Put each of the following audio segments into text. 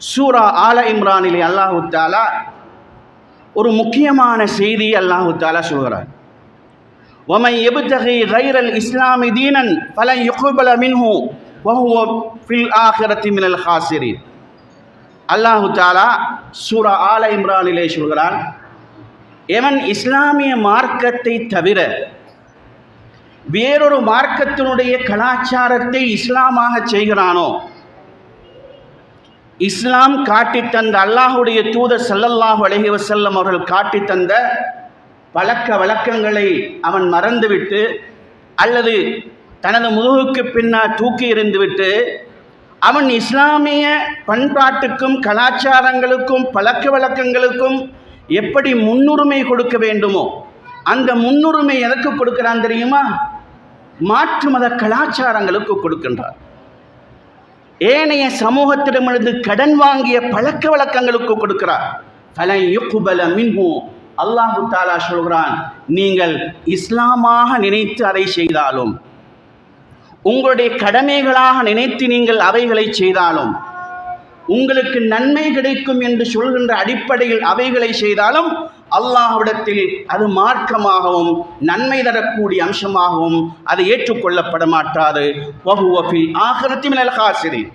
சூரா ஆல இம்ரானிலே அல்லாஹு தாலா ஒரு முக்கியமான செய்தி அல்லாஹு தாலா சொல்கிறார் ومن يبتغي غير الإسلام دينا فلن يقبل منه وهو في الآخرة من الخاسرين அல்லாஹு தாலா சூரா ஆல இம்ரானிலே சொல்கிறான் எவன் இஸ்லாமிய மார்க்கத்தை தவிர வேறொரு மார்க்கத்தினுடைய கலாச்சாரத்தை இஸ்லாமாக செய்கிறானோ இஸ்லாம் காட்டித் தந்த அல்லாஹுடைய தூதர் ஸல்லல்லாஹு அலைஹி வஸல்லம் அவர்கள் காட்டித் தந்த பழக்க வழக்கங்களை அவன் மறந்துவிட்டு அல்லது தனது முதுகுக்கு பின்னால் தூக்கி எறிந்துவிட்டு அவன் இஸ்லாமிய பண்பாட்டுக்கும் கலாச்சாரங்களுக்கும் பழக்க வழக்கங்களுக்கும் எப்படி முன்னுரிமை கொடுக்க வேண்டுமோ அந்த முன்னுரிமை எதற்கு கொடுக்கிறான் தெரியுமா? மாற்று மத கலாச்சாரங்களுக்கு கொடுக்கின்றார் ஏனைய சமூகத்திடமிருந்து கடன் வாங்கிய பழக்க வழக்கங்களுக்கு கொடுக்கிறார். பலன் யுக்பல மின்ஹு. அல்லாஹு தாலா சொல்கிறான் நீங்கள் இஸ்லாமாக நினைத்து அதை செய்தாலும் உங்களுடைய கடமைகளாக நினைத்து நீங்கள் அவைகளை செய்தாலும் உங்களுக்கு நன்மை கிடைக்கும் என்று சொல்கின்ற அடிப்படையில் அவைகளை செய்தாலும் அல்லாஹ்விடத்தில் அது மார்க்கமாகவும் நன்மை தரக்கூடிய அம்சமாகவும் அது ஏற்றுக்கொள்ளப்பட மாட்டாது வகுவஃபில் ஆகரத்தி மினல்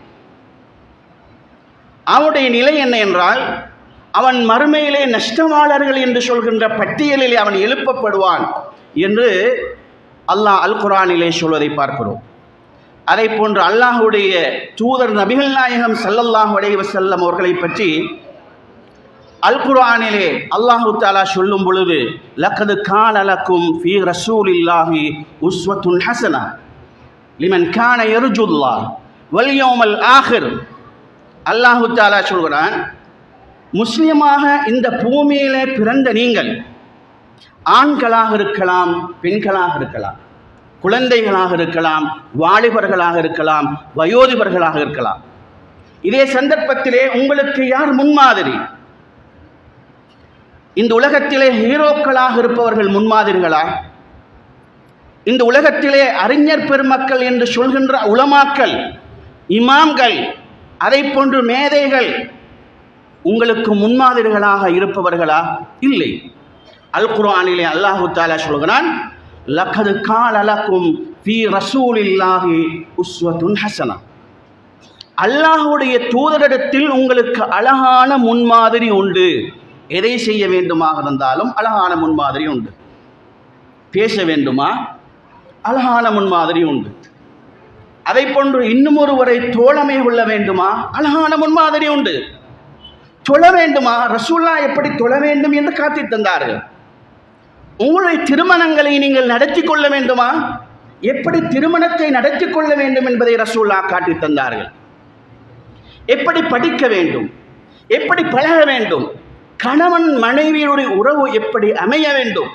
அவனுடைய நிலை என்ன என்றால் அவன் மறுமையிலே நஷ்டமாளர்கள் என்று சொல்கின்ற பட்டியலிலே அவன் எழுப்பப்படுவான் என்று அல்லாஹ் அல் குரானிலே சொல்வதை பார்க்கிறோம். அதை போன்று அல்லாஹுடைய தூதர் நபிகள் நாயகம் சல்லல்லாஹ் அலைஹி செல்லம் அவர்களை பற்றி அல் குர்ஆனிலே அல்லாஹு தாலா சொல்லும் பொழுது லக்கது காலலக்கும் ஃபீ ரசூலில்லாஹி உஸ்வத்துன் ஹசனா லிமன் கான எருஜுல்லா வல்யோமல் ஆஹிர் அல்லாஹு தாலா சொல்கிறான் முஸ்லிமாக இந்த பூமியிலே பிறந்த நீங்கள் ஆண்களாக இருக்கலாம் பெண்களாக இருக்கலாம் குழந்தைகளாக இருக்கலாம் வாலிபர்களாக இருக்கலாம் வயோதிபர்களாக இருக்கலாம். இதே சந்தர்ப்பத்திலே உங்களுக்கு யார் முன்மாதிரி? இந்த உலகத்திலே ஹீரோக்களாக இருப்பவர்கள் முன்மாதிரிகளா? இந்த உலகத்திலே அறிஞர் பெருமக்கள் என்று சொல்கின்ற உலமாக்கள் இமாம்கள் அதை போன்று மேதைகள் உங்களுக்கு முன்மாதிரிகளாக இருப்பவர்களா? இல்லை. அல் குர்ஆனிலே அல்லாஹு தாலா சொல்கிறான் லக்கது கால் அலக்கும் ஃபி ரசூலில்லாஹி உஸ்வத்துன் ஹசனா. அல்லாஹுடைய தூதரிடத்தில் உங்களுக்கு அழகான முன்மாதிரி உண்டு. எதை செய்ய வேண்டுமாக இருந்தாலும் அழகான முன்மாதிரி உண்டு. பேச வேண்டுமா? அழகான முன்மாதிரி உண்டு. அதை போன்று இன்னும் ஒருவரை தோழமை கொள்ள வேண்டுமா? அழகான முன்மாதிரி உண்டு. தொழ வேண்டுமா? ரசூல்லா எப்படி தொழ வேண்டும் என்று காத்தி தந்தார்கள். உங்களுடைய திருமணங்களை நீங்கள் நடத்தி கொள்ள வேண்டுமா? எப்படி திருமணத்தை நடத்தி கொள்ள வேண்டும் என்பதை ரசூல்லா காட்டி தந்தார்கள். எப்படி படிக்க வேண்டும்? எப்படி பழக வேண்டும்? கணவன் மனைவியுடைய உறவு எப்படி அமைய வேண்டும்?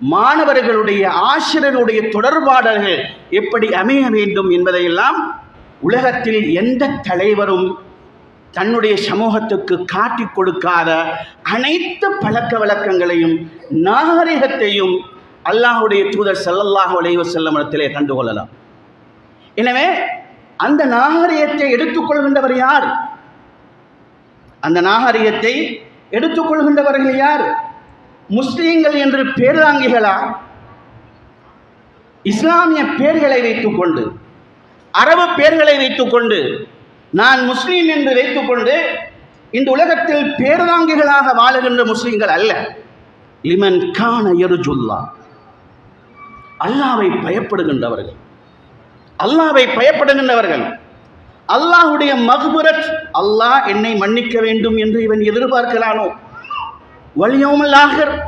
மாணவர்களுடைய ஆசிரியருடைய தொடர்பாடல்கள் எப்படி அமைய வேண்டும் என்பதையெல்லாம் உலகத்தில் எந்த தலைவரும் தன்னுடைய சமூகத்துக்கு காட்டிக் கொடுக்காத அனைத்து பழக்க வழக்கங்களையும் நாகரிகத்தையும் அல்லாஹுடைய தூதர் செல்லல்லாஹ் அலைஹி வஸல்லம் கண்டுகொள்ளலாம் எனவே அந்த நாகரிகத்தை எடுத்துக்கொள்கின்றவர் யார்? அந்த நாகரிகத்தை எடுத்துக்கொள்கின்றவர்கள் யார்? முஸ்லீம்கள் என்று பேராங்கிகளா இஸ்லாமிய பேர்களை வைத்துக்கொண்டு அரபு பேர்களை வைத்துக்கொண்டு நான் முஸ்லீம் என்று வைத்துக்கொண்டு இந்த உலகத்தில் பேர்தாங்கிகளாக வாழுகின்ற முஸ்லீம்கள் அல்ல. லிமன் கான எருஜுல்லா அல்லாவை பயப்படுகின்றவர்கள். அல்லாவை பயப்படுகின்றவர்கள். அல்லாஹுடைய மகுபுரத் அல்லாஹ் என்னை மன்னிக்க வேண்டும் என்று இவன் எதிர்பார்க்கிறானோ? வலியோமல்லாகர்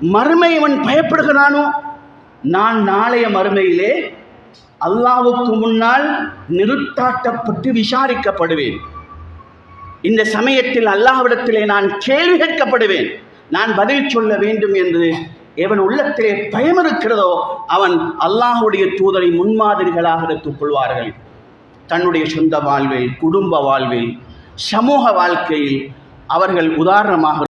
மறுமை இவன் பயப்படுகிறானோ? நான் நாளைய மறுமையிலே அல்லாவுக்கு முன்னால் நிறுத்தாட்டப்பட்டு விசாரிக்கப்படுவேன். இந்த சமயத்தில் அல்லாஹ்விடத்திலே நான் கேள்வி கேட்கப்படுவேன். நான் பதில் சொல்ல வேண்டும் என்று எவன் உள்ளத்திலே பயம் இருக்கிறதோ அவன் அல்லாஹுடைய தூதரை முன்மாதிரிகளாக எடுத்துக் கொள்வார்கள். தன்னுடைய சொந்த வாழ்வில் குடும்ப வாழ்வில் சமூக வாழ்க்கையில் அவர்கள் உதாரணமாக